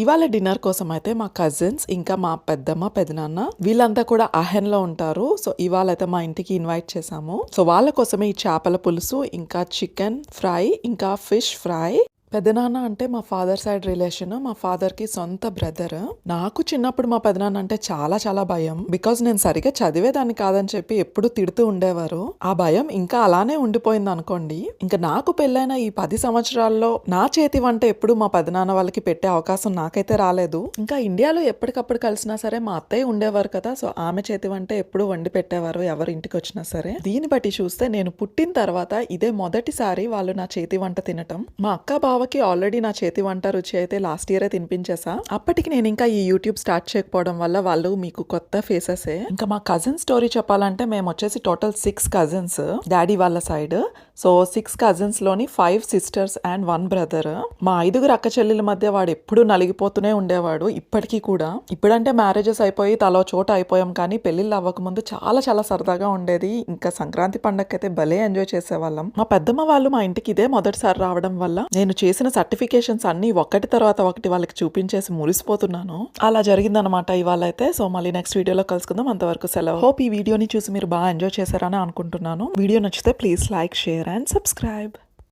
ఇవాళ డిన్నర్ కోసం అయితే మా కజిన్స్ ఇంకా మా పెద్దమ్మ పెదనాన్న వీళ్ళంతా కూడా అహెన్లో ఉంటారు. సో ఇవాళ అయితే మా ఇంటికి ఇన్వైట్ చేసాము సో వాళ్ళ కోసమే ఈ చేపల పులుసు ఇంకా చికెన్ ఫ్రై ఇంకా ఫిష్ ఫ్రై పెదనాన్న అంటే మా ఫాదర్ సైడ్ రిలేషన్ మా ఫాదర్కి సొంత బ్రదర్. నాకు చిన్నప్పుడు మా పెదనాన్న అంటే చాలా చాలా భయం. బికాజ్ నేను సరిగా చదివేదాన్ని కాదని చెప్పి ఎప్పుడు తిడుతూ ఉండేవారు. ఆ భయం ఇంకా అలానే ఉండిపోయింది అనుకోండి. ఇంకా నాకు పెళ్ళైన ఈ పది సంవత్సరాల్లో నా చేతి వంట ఎప్పుడు మా పెదనాన్న వాళ్ళకి పెట్టే అవకాశం నాకైతే రాలేదు. ఇంకా ఇండియాలో ఎప్పటికప్పుడు కలిసినా సరే మా అత్తయ్య ఉండేవారు కదా సో ఆమె చేతి వంట ఎప్పుడు వండి పెట్టేవారు ఎవరి ఇంటికి వచ్చినా సరే. దీన్ని బట్టి చూస్తే నేను పుట్టిన తర్వాత ఇదే మొదటిసారి వాళ్ళు నా చేతి వంట తినటం. మా అక్క బావ బావకి ఆల్రెడీ నా చేతి వంట రుచి అయితే లాస్ట్ ఇయరే తినిపించేసా. అప్పటికి నేను ఇంకా ఈ యూట్యూబ్ స్టార్ట్ చేయకపోవడం వల్ల వాళ్ళు మీకు కొత్త ఫేసెసే. ఇంకా మా కజిన్ స్టోరీ చెప్పాలంటే మేము వచ్చేసి టోటల్ సిక్స్ కజిన్స్ డాడీ వాళ్ళ side so six కజిన్స్లోని five sisters and one brother. మా ఐదుగురు అక్క చెల్లెల మధ్య వాడు ఎప్పుడు నలిగిపోతూనే ఉండేవాడు. ఇప్పటికీ కూడా. ఇప్పుడంటే మ్యారేజెస్ అయిపోయి తలో చోట అయిపోయాం కానీ పెళ్ళిళ్ళు అవ్వకముందు చాలా చాలా సరదాగా ఉండేది. ఇంకా సంక్రాంతి పండగకైతే భలే ఎంజాయ్ చేసేవాళ్ళం. మా పెద్దమ్మ వాళ్ళు మా ఇంటికి ఇదే మొదటిసారి రావడం వల్ల నేను చేసిన సర్టిఫికేషన్స్ అన్ని ఒకటి తర్వాత ఒకటి వాళ్ళకి చూపించేసి మురిసిపోతున్నాను. అలా జరిగిందనమాట ఇవాళ అయితే సో మళ్ళీ నెక్స్ట్ వీడియోలో కలుసుకుందాం. అంతవరకు సెలవు. హోప్ ఈ వీడియోని చూసి మీరు బాగా ఎంజాయ్ చేశారని అనుకుంటున్నాను. వీడియో నచ్చితే please like share and subscribe